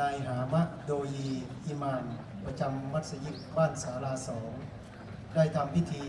นายหามะโดยีอิมาน ประจำมัสยิดบ้านสาราสอง ได้ทำพิธี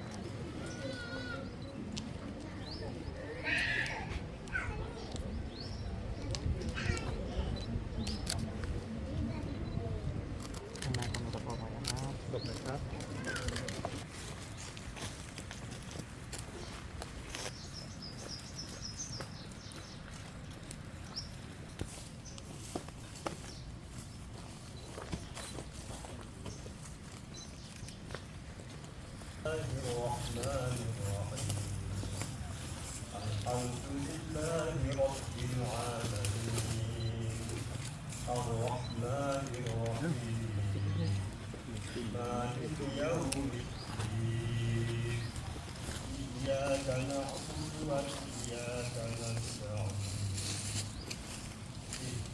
لله رب العالمين الرحمن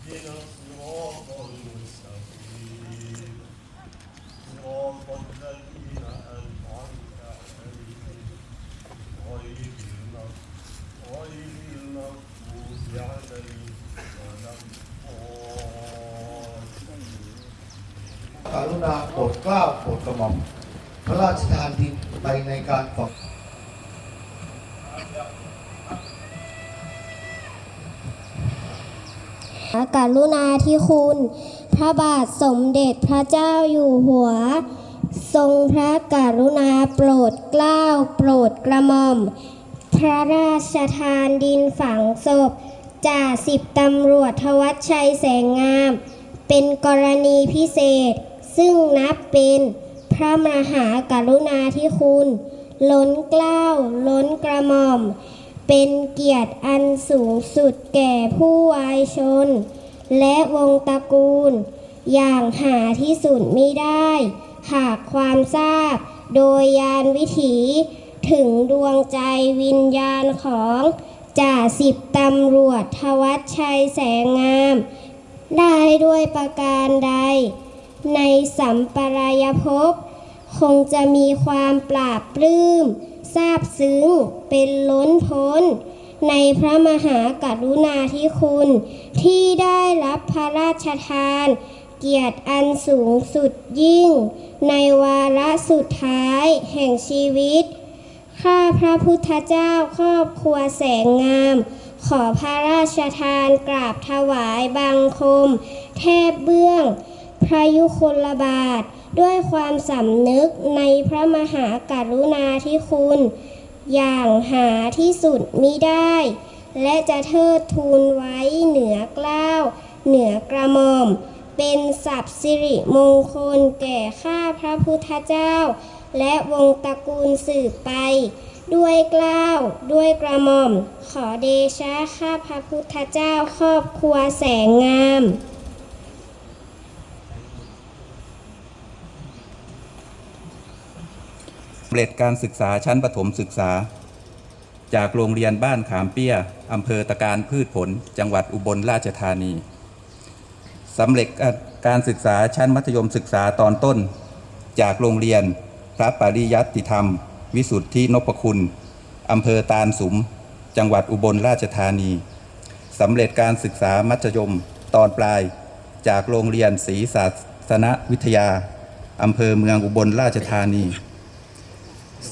اهدنا الصراط المستقيم กล้าโปรดกระหม่อมพระราชทานดินไปในการฝังกรุณาธิคุณ พระบาทสมเด็จพระเจ้าอยู่หัว ทรงพระกรุณาโปรดเกล้าโปรดกระหม่อม พระราชทานดินฝังศพจ่าสิบตำรวจทวัชชัยแสงงาม เป็นกรณีพิเศษ ซึ่งนับเป็นพระมหากรุณาธิคุณ ล้นเกล้า ล้นกระหม่อม เป็นเกียรติอันสูงสุดแก่ผู้วายชน และวงตระกูล อย่างหาที่สุดมิได้ หากความทราบโดยยานวิถีถึงดวงใจวิญญาณของจ่าสิบตำรวจทวัชชัยแสงงาม ได้ด้วยประการใด ในสัมปรายภพคงจะมีความปราบปลื้มซาบซึ้งเป็นล้นพ้น ในพระมหากรุณาธิคุณ ที่ได้รับพระราชทาน เกียรติอันสูงสุดยิ่ง ในวาระสุดท้ายแห่งชีวิต ข้าพระพุทธเจ้าครอบครัวแสงงาม ขอพระราชทานกราบถวายบังคม แทบเบื้อง พระยุคลบาทด้วยความสำนึกในพระมหากรุณาธิคุณ อย่างหาที่สุดมิได้ และจะเทิดทูนไว้เหนือเกล้าว เหนือกระหม่อม เป็นศัพท์สิริมงคลแก่ข้าพระพุทธเจ้า และวงตระกูลสืบไป ด้วยเกล้าว ด้วยกระหม่อม ขอเดชะข้าพระพุทธเจ้าครอบครัวแสงงาม สำเร็จการศึกษาชั้นประถมศึกษา จากโรงเรียนบ้านขามเปี้ยอำเภอตะการพืชผล จังหวัดอุบลราชธานีสำเร็จการศึกษาชั้นมัธยมศึกษาตอนต้น จากโรงเรียนพระปริยัติธรรม วิสุทธินพคุณอำเภอตาลสุม จังหวัดอุบลราชธานีสำเร็จการศึกษามัธยมตอนปลาย จากโรงเรียนศรีศาสนวิทยาอำเภอเมืองอุบลราชธานี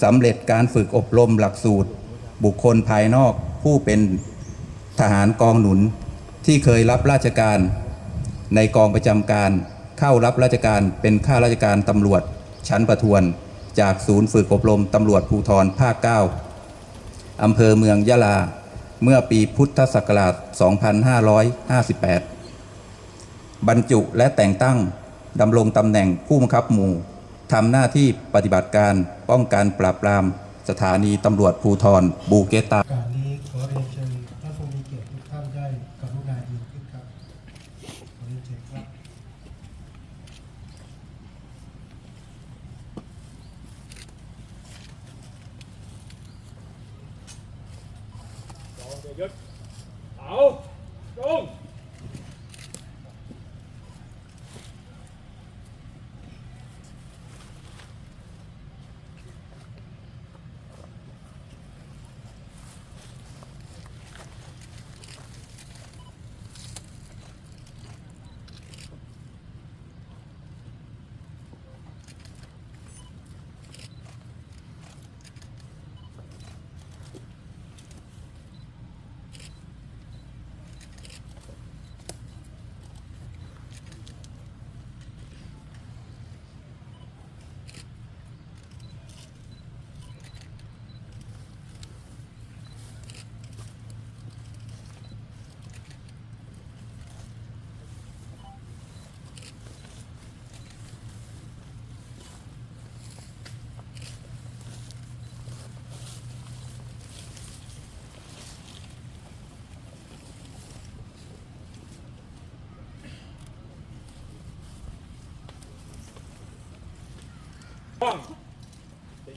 สำเร็จการฝึกอบรมหลักสูตร บุคคลภายนอกผู้เป็นทหารกองหนุนที่เคยรับราชการในกองประจำการ เข้ารับราชการเป็นข้าราชการตำรวจชั้นประทวน จากศูนย์ฝึกอบรมตำรวจภูธรภาค 9อำเภอเมืองยะลา เมื่อปีพุทธศักราช 2558 บรรจุและแต่งตั้งดำรงตำแหน่งผู้บังคับหมู่ ทำหน้าที่ปฏิบัติการป้องกันปราบปรามสถานีตำรวจภูธรบูเกตาการนี้ขอเรียนเชิญท่านผู้มีเกียรติทุกท่านได้กรุณายืนขึ้นครับขอเรียนเชิญครับจองเยอะเอาจง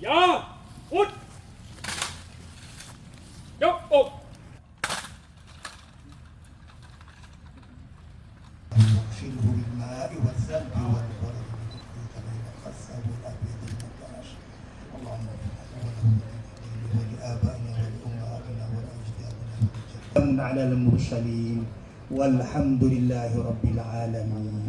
Ja! Und! Ja! Oh! بالماء اللهم ولآبائنا ولأمهاتنا على المرسلين والحمد لله رب العالمين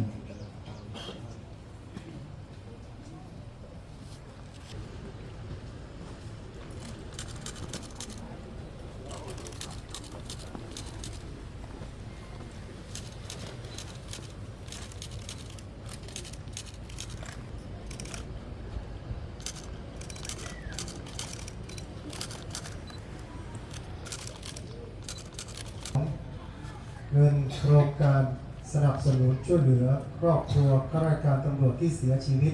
เงินโครงการสนับสนุนช่วยเหลือ ครอบครัวข้าราชการตำรวจที่เสียชีวิต